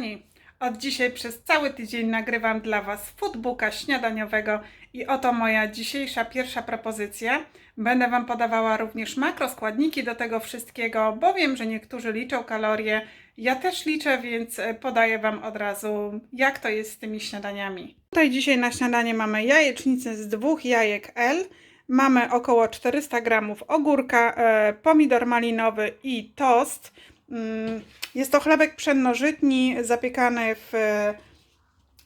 kochani, od dzisiaj przez cały tydzień nagrywam dla Was foodbooka śniadaniowego i oto moja dzisiejsza pierwsza propozycja. Będę Wam podawała również makroskładniki do tego wszystkiego, bo wiem, że niektórzy liczą kalorie. Ja też liczę, więc e, podaję Wam od razu, jak to jest z tymi śniadaniami. Tutaj dzisiaj na śniadanie mamy jajecznicę z dwóch jajek L. Mamy około 400 gramów ogórka, e, pomidor malinowy i tost. Mm, Jest to chlebek pszennożytni zapiekany w e,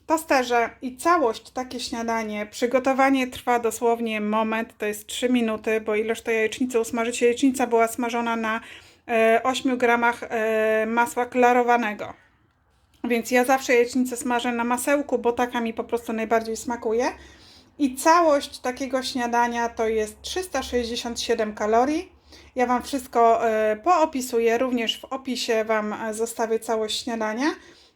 tosterze i całość takie śniadanie. Przygotowanie trwa dosłownie moment, to jest 3 minuty, bo ileż to jajecznicę usmażyć. Jajecznica była smażona na e, 8 gramach e, masła klarowanego. Więc ja zawsze jajecznicę smażę na masełku, bo taka mi po prostu najbardziej smakuje. I całość takiego śniadania to jest 367 kalorii. Ja Wam wszystko e, poopisuję, również w opisie Wam e, zostawię całość śniadania.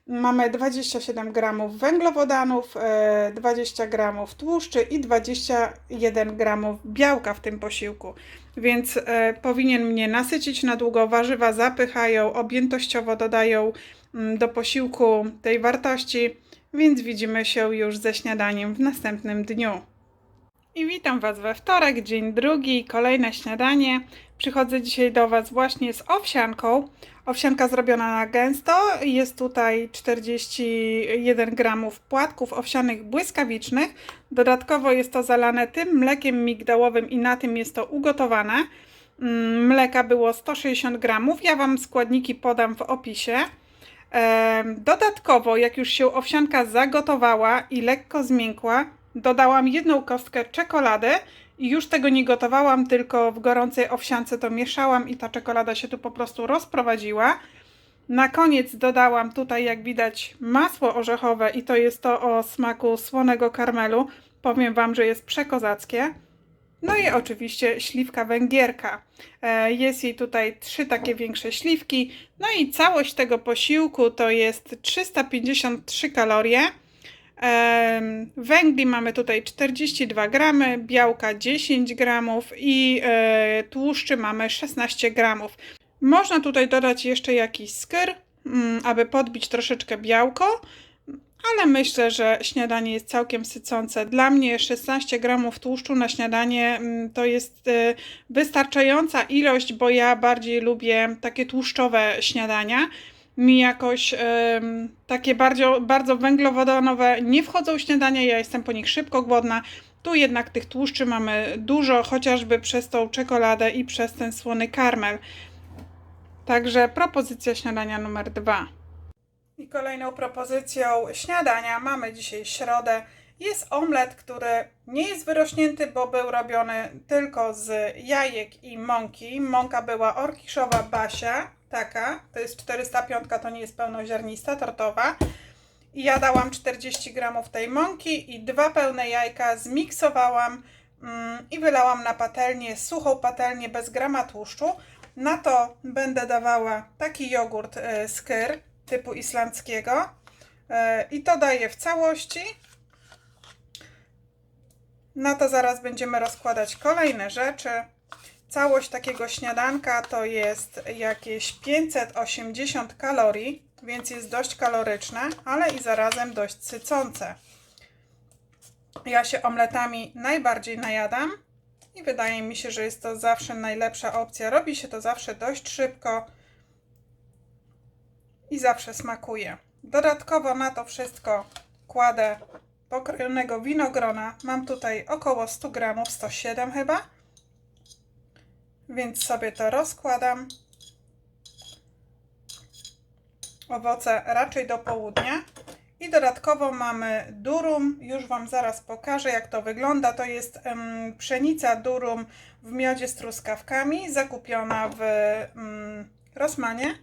Mamy 27 gramów węglowodanów, e, 20 gramów tłuszczy i 21 gramów białka w tym posiłku. Więc e, powinien mnie nasycić na długo. Warzywa zapychają, objętościowo dodają mm, do posiłku tej wartości. Więc widzimy się już ze śniadaniem w następnym dniu. I witam Was we wtorek, dzień drugi, kolejne śniadanie. Przychodzę dzisiaj do Was właśnie z owsianką. Owsianka zrobiona na gęsto. Jest tutaj 41 gramów płatków owsianych błyskawicznych. Dodatkowo jest to zalane tym mlekiem migdałowym i na tym jest to ugotowane. Mm, Mleka było 160 gramów. Ja Wam składniki podam w opisie. Dodatkowo, jak już się owsianka zagotowała i lekko zmiękła, dodałam jedną kostkę czekolady i już tego nie gotowałam, tylko w gorącej owsiance to mieszałam i ta czekolada się tu po prostu rozprowadziła. Na koniec dodałam tutaj, jak widać, masło orzechowe i to jest to o smaku słonego karmelu. Powiem Wam, że jest przekozackie. No i oczywiście śliwka węgierka. E, Jest jej tutaj trzy takie większe śliwki. No i całość tego posiłku to jest 353 kalorie. Węgli mamy tutaj 42 gramy, białka 10 gramów i e, tłuszczy mamy 16 gramów. Można tutaj dodać jeszcze jakiś skyr, mm, aby podbić troszeczkę białko, ale myślę, że śniadanie jest całkiem sycące. Dla mnie 16 gramów tłuszczu na śniadanie mm, to jest e, wystarczająca ilość, bo ja bardziej lubię takie tłuszczowe śniadania. Mi jakoś takie bardzo, bardzo węglowodanowe nie wchodzą w śniadanie, ja jestem po nich szybko głodna. Tu jednak tych tłuszczy mamy dużo, chociażby przez tą czekoladę i przez ten słony karmel. Także propozycja śniadania numer dwa. I kolejną propozycją śniadania mamy dzisiaj środę. Jest omlet, który nie jest wyrośnięty, bo był robiony tylko z jajek i mąki. Mąka była orkiszowa Basia, taka, to jest 405, to nie jest pełnoziarnista, tortowa. I ja dałam 40 gramów tej mąki i dwa pełne jajka zmiksowałam mm, i wylałam na patelnię, suchą patelnię bez grama tłuszczu. Na to będę dawała taki jogurt y, skyr typu islandzkiego y, i to daję w całości. Na to zaraz będziemy rozkładać kolejne rzeczy. Całość takiego śniadanka to jest jakieś 580 kalorii, więc jest dość kaloryczne, ale i zarazem dość sycące. Ja się omletami najbardziej najadam i wydaje mi się, że jest to zawsze najlepsza opcja. Robi się to zawsze dość szybko i zawsze smakuje. Dodatkowo na to wszystko kładę pokrojonego winogrona. Mam tutaj około 100 gramów, 107 chyba. Więc sobie to rozkładam. Owoce raczej do południa. I dodatkowo mamy durum. Już Wam zaraz pokażę, jak to wygląda. To jest pszenica durum w miodzie z truskawkami, zakupiona w em, Rossmanie.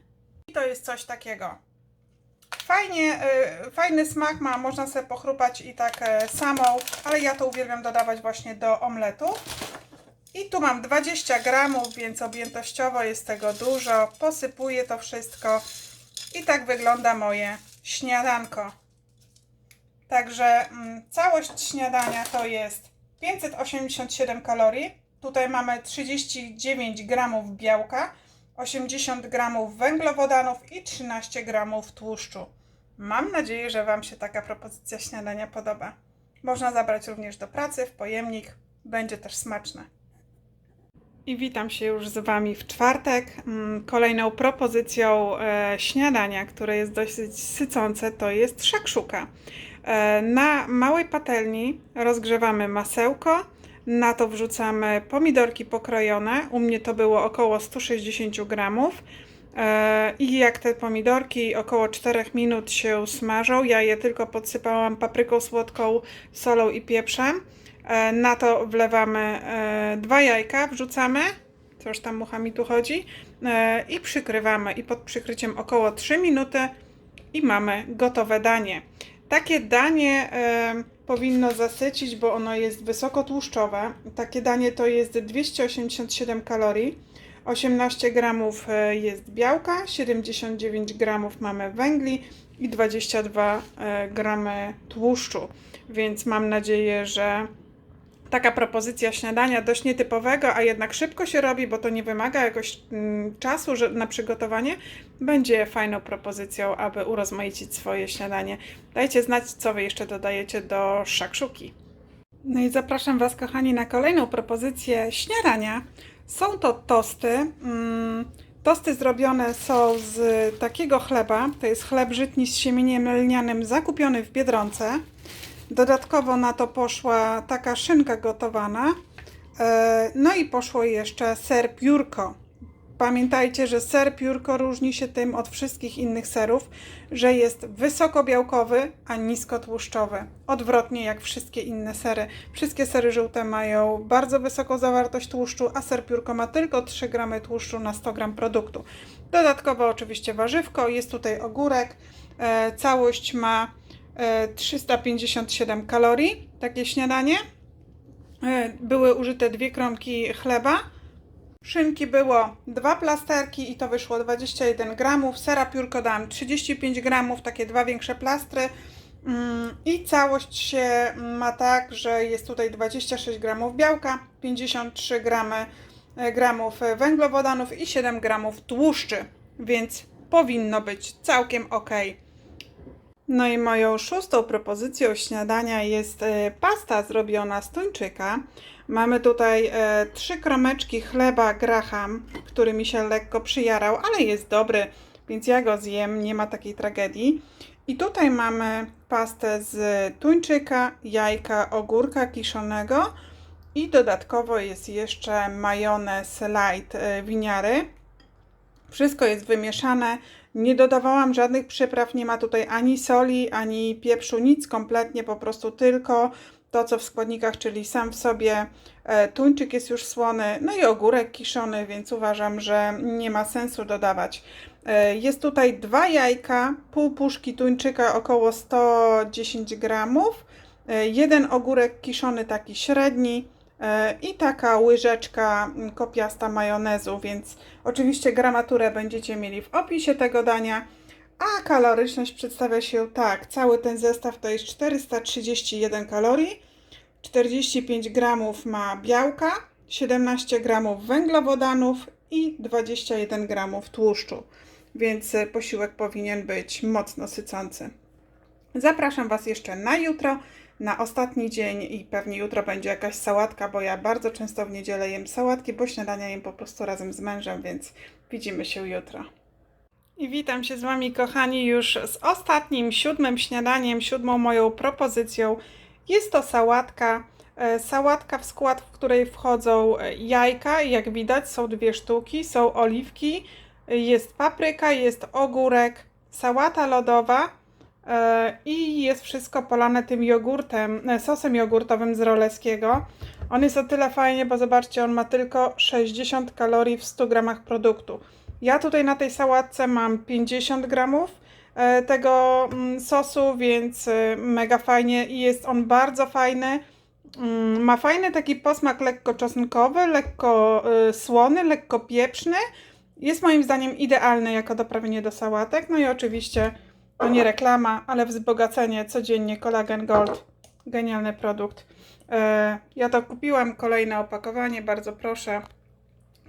I to jest coś takiego. Fajnie, y, fajny smak ma, można sobie pochrupać i tak e, samą, ale ja to uwielbiam dodawać właśnie do omletu. I tu mam 20 gramów, więc objętościowo jest tego dużo. Posypuję to wszystko i tak wygląda moje śniadanko. Także mm, całość śniadania to jest 587 kalorii. Tutaj mamy 39 gramów białka, 80 gramów węglowodanów i 13 gramów tłuszczu. Mam nadzieję, że Wam się taka propozycja śniadania podoba. Można zabrać również do pracy w pojemnik, będzie też smaczne. I witam się już z Wami w czwartek. Mm, Kolejną propozycją e, śniadania, które jest dosyć sycące, to jest szakszuka. E, na małej patelni rozgrzewamy masełko, na to wrzucamy pomidorki pokrojone. U mnie to było około 160 gramów. E, I jak te pomidorki około 4 minut się smażą, ja je tylko podsypałam papryką słodką, solą i pieprzem. E, Na to wlewamy e, dwa jajka, wrzucamy, coś tam mucha mi tu chodzi, e, i przykrywamy. I pod przykryciem około 3 minuty i mamy gotowe danie. Takie danie powinno zasycić, bo ono jest wysokotłuszczowe. Takie danie to jest 287 kalorii. 18 gramów jest białka, 79 gramów mamy węgli i 22 e, gramy tłuszczu. Więc mam nadzieję, że taka propozycja śniadania dość nietypowego, a jednak szybko się robi, bo to nie wymaga jakoś mm, czasu że, na przygotowanie, będzie fajną propozycją, aby urozmaicić swoje śniadanie. Dajcie znać, co Wy jeszcze dodajecie do szakszuki. No i zapraszam Was, kochani, na kolejną propozycję śniadania. Są to tosty. Mm, tosty zrobione są z takiego chleba. To jest chleb żytni z siemieniem lnianym zakupiony w Biedronce. Dodatkowo na to poszła taka szynka gotowana. E, No i poszło jeszcze ser piórko. Pamiętajcie, że ser piórko różni się tym od wszystkich innych serów, że jest wysokobiałkowy, a niskotłuszczowy. Odwrotnie jak wszystkie inne sery. Wszystkie sery żółte mają bardzo wysoką zawartość tłuszczu, a ser piórko ma tylko 3 gramy tłuszczu na 100 gram produktu. Dodatkowo oczywiście warzywko, jest tutaj ogórek. E, Całość ma 357 kalorii, takie śniadanie. E, Były użyte dwie kromki chleba. Szynki było dwa plasterki i to wyszło 21 gramów. Sera piórko dałam 35 gramów, takie dwa większe plastry. Mm, I całość się ma tak, że jest tutaj 26 gramów białka, 53 gramy, e, gramów węglowodanów i 7 gramów tłuszczy, więc powinno być całkiem ok. No i moją szóstą propozycją śniadania jest e, pasta zrobiona z tuńczyka. Mamy tutaj e, trzy kromeczki chleba graham, który mi się lekko przyjarał, ale jest dobry, więc ja go zjem, nie ma takiej tragedii. I tutaj mamy pastę z tuńczyka, jajka, ogórka kiszonego i dodatkowo jest jeszcze majonez light e, winiary. Wszystko jest wymieszane. Nie dodawałam żadnych przypraw, nie ma tutaj ani soli, ani pieprzu, nic kompletnie, po prostu tylko to, co w składnikach, czyli sam w sobie e, tuńczyk jest już słony, no i ogórek kiszony, więc uważam, że nie ma sensu dodawać. E, Jest tutaj dwa jajka, pół puszki tuńczyka, około 110 gramów, e, jeden ogórek kiszony taki średni, i taka łyżeczka mm, kopiasta majonezu, więc oczywiście gramaturę będziecie mieli w opisie tego dania. A kaloryczność przedstawia się tak. Cały ten zestaw to jest 431 kalorii, 45 gramów ma białka, 17 gramów węglowodanów i 21 gramów tłuszczu. Więc e, posiłek powinien być mocno sycący. Zapraszam Was jeszcze na jutro, na ostatni dzień i pewnie jutro będzie jakaś sałatka, bo ja bardzo często w niedzielę jem sałatki, bo śniadania jem po prostu razem z mężem, więc widzimy się jutro. I witam się z Wami, kochani, już z ostatnim, siódmym śniadaniem, siódmą moją propozycją. Jest to sałatka. E, Sałatka, w skład w której wchodzą e, jajka, jak widać są dwie sztuki, są oliwki, e, jest papryka, jest ogórek, sałata lodowa i jest wszystko polane tym jogurtem, e, sosem jogurtowym z Roleskiego. On jest o tyle fajnie, bo zobaczcie, on ma tylko 60 kalorii w 100 gramach produktu. Ja tutaj na tej sałatce mam 50 gramów e, tego mm, sosu, więc e, mega fajnie i jest on bardzo fajny. Mm, Ma fajny taki posmak lekko czosnkowy, lekko słony, lekko pieprzny. Jest moim zdaniem idealny jako doprawienie do sałatek. No i oczywiście to nie reklama, ale wzbogacenie codziennie Collagen Gold. Genialny produkt. E, Ja to kupiłam, kolejne opakowanie, bardzo proszę.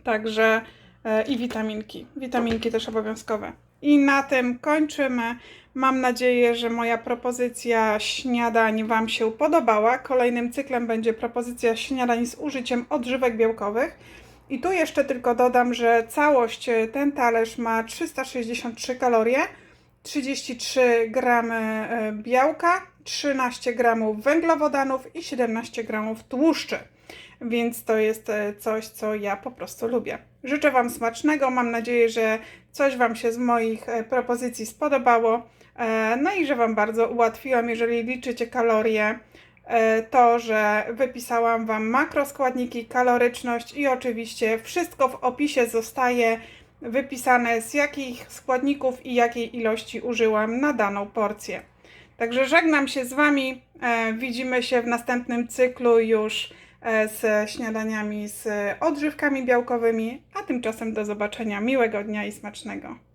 Także e, i witaminki. Witaminki też obowiązkowe. I na tym kończymy. Mam nadzieję, że moja propozycja śniadań Wam się podobała. Kolejnym cyklem będzie propozycja śniadań z użyciem odżywek białkowych. I tu jeszcze tylko dodam, że całość e, ten talerz ma 363 kalorie, 33 gramy e, białka, 13 gramów węglowodanów i 17 gramów tłuszczy. Więc to jest e, coś, co ja po prostu lubię. Życzę Wam smacznego. Mam nadzieję, że coś Wam się z moich e, propozycji spodobało. No i że Wam bardzo ułatwiłam, jeżeli liczycie kalorie, to, że wypisałam Wam makroskładniki, kaloryczność i oczywiście wszystko w opisie zostaje wypisane, z jakich składników i jakiej ilości użyłam na daną porcję. Także żegnam się z Wami. E, Widzimy się w następnym cyklu już e, z śniadaniami z odżywkami białkowymi, a tymczasem do zobaczenia. Miłego dnia i smacznego.